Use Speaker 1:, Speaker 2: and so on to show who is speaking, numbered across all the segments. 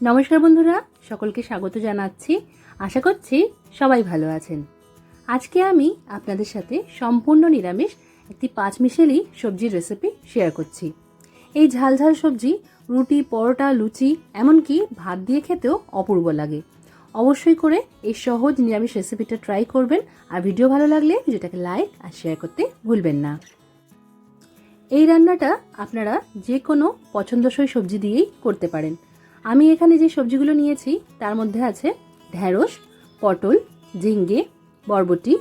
Speaker 1: নমস্কার বন্ধুরা, সকলকে স্বাগত জানাচ্ছি। আশা করছি সবাই ভালো আছেন। আজকে আমি আপনাদের সাথে সম্পূর্ণ নিরামিষ একটি পাঁচ পাঁচমিশেলি সবজির রেসিপি শেয়ার করছি। এই ঝাল ঝাল সবজি, রুটি, পরোটা, লুচি, এমনকি ভাত দিয়ে খেতেও অপূর্ব লাগে। অবশ্যই করে এই সহজ নিরামিষ রেসিপিটা ট্রাই করবেন আর ভিডিও ভালো লাগলে ভিডিওটাকে লাইক আর শেয়ার করতে ভুলবেন না। এই রান্নাটা আপনারা যে কোনো পছন্দসই সবজি দিয়েই করতে পারেন। আমি এখানে যে সবজিগুলো নিয়েছি, তার মধ্যে আছে ঢ্যাঁড়স পটল, ঝিঙ্গে, বরবটি,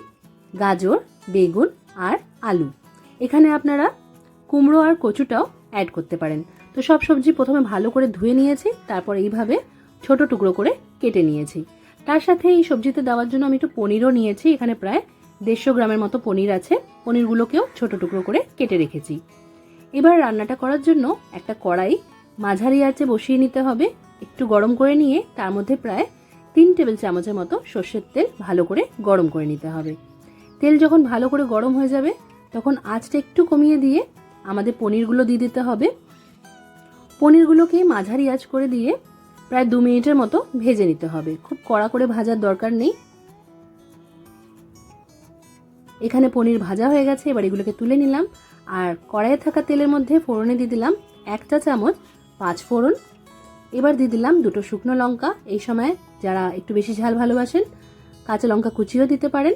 Speaker 1: গাজর, বেগুন আর আলু। এখানে আপনারা কুমড়ো আর কচুটাও অ্যাড করতে পারেন। তো সব সবজি প্রথমে ভালো করে ধুয়ে নিয়েছি, তারপর এইভাবে ছোট টুকরো করে কেটে নিয়েছি। তার সাথে এই সবজিতে দেওয়ার জন্য আমি একটু পনিরও নিয়েছি, এখানে প্রায় দেড়শো গ্রামের মতো পনির আছে। পনিরগুলোকেও ছোট টুকরো করে কেটে রেখেছি। এবার রান্নাটা করার জন্য একটা কড়াই মাঝারি আঁচে বসিয়ে নিতে হবে। একটু গরম করে নিয়ে তার মধ্যে প্রায় তিন টেবিল চামচের মতো সর্ষের তেল ভালো করে গরম করে নিতে হবে। তেল যখন ভালো করে গরম হয়ে যাবে, তখন আঁচটা একটু কমিয়ে দিয়ে আমাদের পনিরগুলো দিয়ে দিতে হবে। পনিরগুলোকে মাঝারি আঁচ করে দিয়ে প্রায় দু মিনিটের মতো ভেজে নিতে হবে। খুব কড়া করে ভাজার দরকার নেই। এখানে পনির ভাজা হয়ে গেছে, এবার এগুলোকে তুলে নিলাম। আর কড়াইয়ে থাকা তেলের মধ্যে ফোড়নে দিয়ে দিলাম একটা চামচ পাঁচ ফোড়ন। এবার দিয়ে দিলাম দুটো শুকনো লঙ্কা। এই সময় যারা একটু বেশি ঝাল ভালোবাসেন, কাঁচা লঙ্কা কুচিও দিতে পারেন।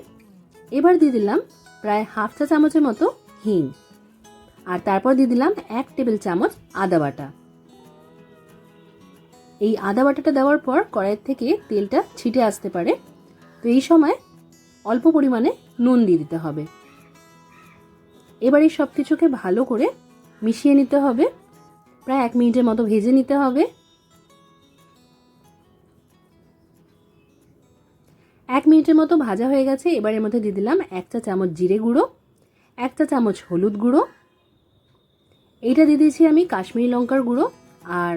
Speaker 1: এবার দিয়ে দিলাম প্রায় হাফ চা চামচের মতো হিং। আর তারপর দিয়ে দিলাম এক টেবিল চামচ আদা বাটা। এই আদা বাটাটা দেওয়ার পর কড়াইয়ের থেকে তেলটা ছিটে আসতে পারে। তো এই সময় অল্প পরিমাণে নুন দিয়ে দিতে হবে। এবার এই সব কিছুকে ভালো করে মিশিয়ে নিতে হবে। প্রায় এক মিনিটের মতো ভেজে নিতে হবে। এক মিনিটের মতো ভাজা হয়ে গেছে, এবার এর মধ্যে দিয়ে দিলাম এক চা চামচ জিরে গুঁড়ো, এক চা চামচ হলুদ গুঁড়ো। এইটা দিয়ে দিয়েছি আমি কাশ্মীরি লঙ্কার গুঁড়ো, আর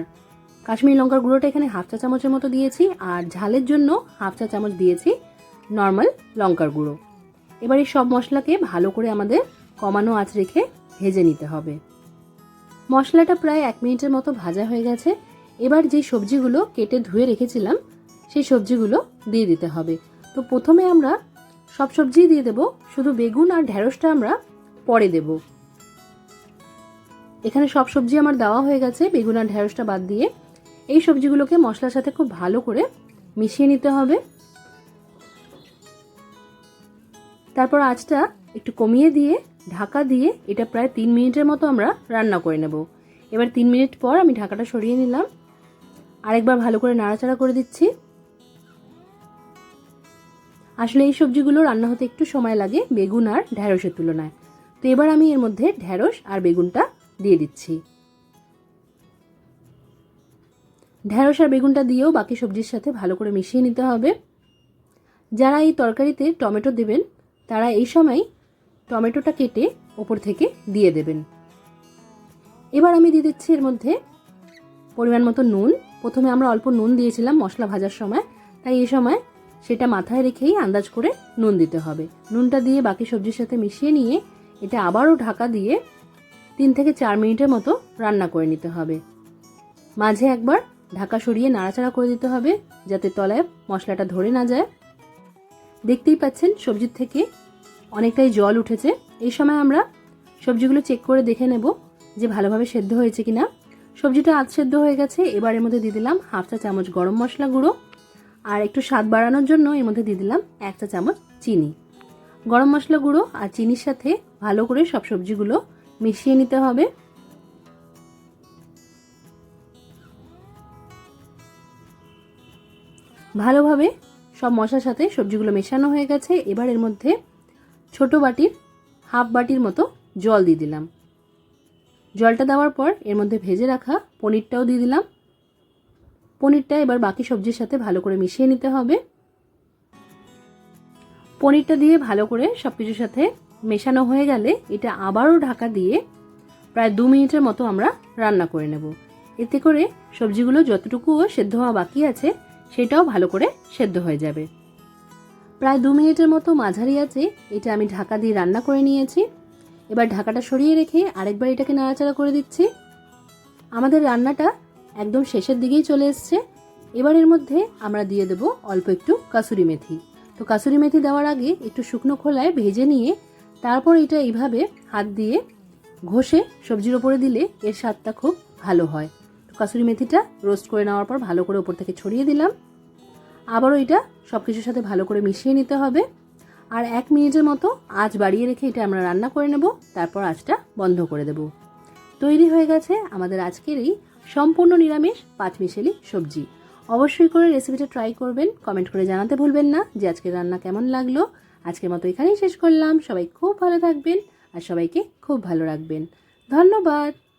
Speaker 1: কাশ্মীরি লঙ্কার গুঁড়োটা এখানে হাফ চা চামচের মতো দিয়েছি, আর ঝালের জন্য হাফ চা চামচ দিয়েছি নর্মাল লঙ্কার গুঁড়ো। এবার এই সব মশলাকে ভালো করে আমাদের কমানো আঁচ রেখে ভেজে নিতে হবে। মশলাটা প্রায় এক মিনিটের মতো ভাজা হয়ে গেছে। এবার যে সবজিগুলো কেটে ধুয়ে রেখেছিলাম, সেই সবজিগুলো দিয়ে দিতে হবে। তো প্রথমে আমরা সব সবজিই দিয়ে দেব, শুধু বেগুন আর ঢ্যাঁড়সটা আমরা পরে দেব। এখানে সব সবজি আমার দেওয়া হয়ে গেছে, বেগুন আর ঢ্যাঁড়সটা বাদ দিয়ে। এই সবজিগুলোকে মশলার সাথে খুব ভালো করে মিশিয়ে নিতে হবে। তারপর আঁচটা একটু কমিয়ে দিয়ে ঢাকা দিয়ে এটা প্রায় তিন মিনিটের মতো আমরা রান্না করে নেব। এবার তিন মিনিট পর আমি ঢাকাটা সরিয়ে নিলাম। আরেকবার ভালো করে নাড়াচাড়া করে দিচ্ছি। আসলে এই সবজিগুলো রান্না হতে একটু সময় লাগে বেগুন আর ঢ্যাঁড়সের তুলনায়। তো এবার আমি এর মধ্যে ঢ্যাঁড়স আর বেগুনটা দিয়ে দিচ্ছি। ঢ্যাঁড়স আর বেগুনটা দিয়েও বাকি সবজির সাথে ভালো করে মিশিয়ে নিতে হবে। যারা এই তরকারিতে টমেটো দেবেন, তারা এই সময় টমেটোটা কেটে ওপর থেকে দিয়ে দেবেন। এবার আমি দিয়ে দিচ্ছি এর মধ্যে পরিমাণ মতো নুন। প্রথমে আমরা অল্প নুন দিয়েছিলাম মশলা ভাজার সময়। তাই এই সময় সেটা মাথায় রেখেই আন্দাজ করে নুন দিতে হবে। নুনটা দিয়ে বাকি সবজির সাথে মিশিয়ে নিয়ে এটা আবারও ঢাকা দিয়ে তিন থেকে চার মিনিটের মতো রান্না করে নিতে হবে। মাঝে একবার ঢাকা সরিয়ে নাড়াচাড়া করে দিতে হবে যাতে তলায় মশলাটা ধরে না যায়। দেখতেই পাচ্ছেন সবজির থেকে অনেকটাই জল উঠেছে। এই সময় আমরা সবজিগুলো চেক করে দেখে নেব যে ভালোভাবে সেদ্ধ হয়েছে কিনা। সবজিটা আধ সেদ্ধ হয়ে গেছে এবার এর মধ্যে দিয়ে দিলাম হাফ চা চামচ গরম মশলা গুঁড়ো আর একটু স্বাদ বাড়ানোর জন্য এর মধ্যে দিয়ে দিলাম এক চা চামচ চিনি। গরম মশলা গুঁড়ো আর চিনির সাথে ভালো করে সব সবজিগুলো মিশিয়ে নিতে হবে। ভালোভাবে সব মশলার সাথে সবজিগুলো মেশানো হয়ে গেছে। এবার এর মধ্যে ছোট বাটির, হাফ বাটির মতো জল দিয়ে দিলাম। জলটা দেওয়ার পর এর মধ্যে ভেজে রাখা পনিরটাও দিয়ে দিলাম। পনিরটা এবার বাকি সবজির সাথে ভালো করে মিশিয়ে নিতে হবে। পনিরটা দিয়ে ভালো করে সব কিছুর সাথে মেশানো হয়ে গেলে এটা আবারও ঢাকা দিয়ে প্রায় দু মিনিটের মতো আমরা রান্না করে নেব। এতে করে সবজিগুলো যতটুকুও সেদ্ধ হওয়া বাকি আছে, সেটাও ভালো করে সেদ্ধ হয়ে যাবে। প্রায় দু মিনিটের মতো মাঝারি আছে, এটা আমি ঢাকা দিয়ে রান্না করে নিয়েছি। এবার ঢাকাটা সরিয়ে রেখে আরেকবার এটাকে নাড়াচাড়া করে দিচ্ছি। আমাদের রান্নাটা একদম শেষের দিকেই চলে এসছে। এবার এর মধ্যে আমরা দিয়ে দেবো অল্প একটু কাসুরি মেথি। তো কাসুরি মেথি দেওয়ার আগে একটু শুকনো খোলায় ভেজে নিয়ে তারপর এটা এইভাবে হাত দিয়ে ঘষে সবজির ওপরে দিলে এর স্বাদটা খুব ভালো হয়। তো কাসুরি মেথিটা রোস্ট করে নেওয়ার পর ভালো করে ওপর থেকে ছড়িয়ে দিলাম। আবারও এটা সব কিছুর সাথে ভালো করে মিশিয়ে নিতে হবে। আর এক মিনিটের মতো আঁচ বাড়িয়ে রেখে এটা আমরা রান্না করে নেব, তারপর আঁচটা বন্ধ করে দেব। তৈরি হয়ে গেছে আমাদের আজকের এই সম্পূর্ণ নিরামিষ পাঁচমিশেলি সবজি। অবশ্যই করে রেসিপিটা ট্রাই করবেন, কমেন্ট করে জানাতে ভুলবেন না যে আজকের রান্না কেমন লাগল। আজকের মতো এখানেই শেষ করলাম। সবাই খুব ভালো থাকবেন আর সবাইকে খুব ভালো রাখবেন। ধন্যবাদ।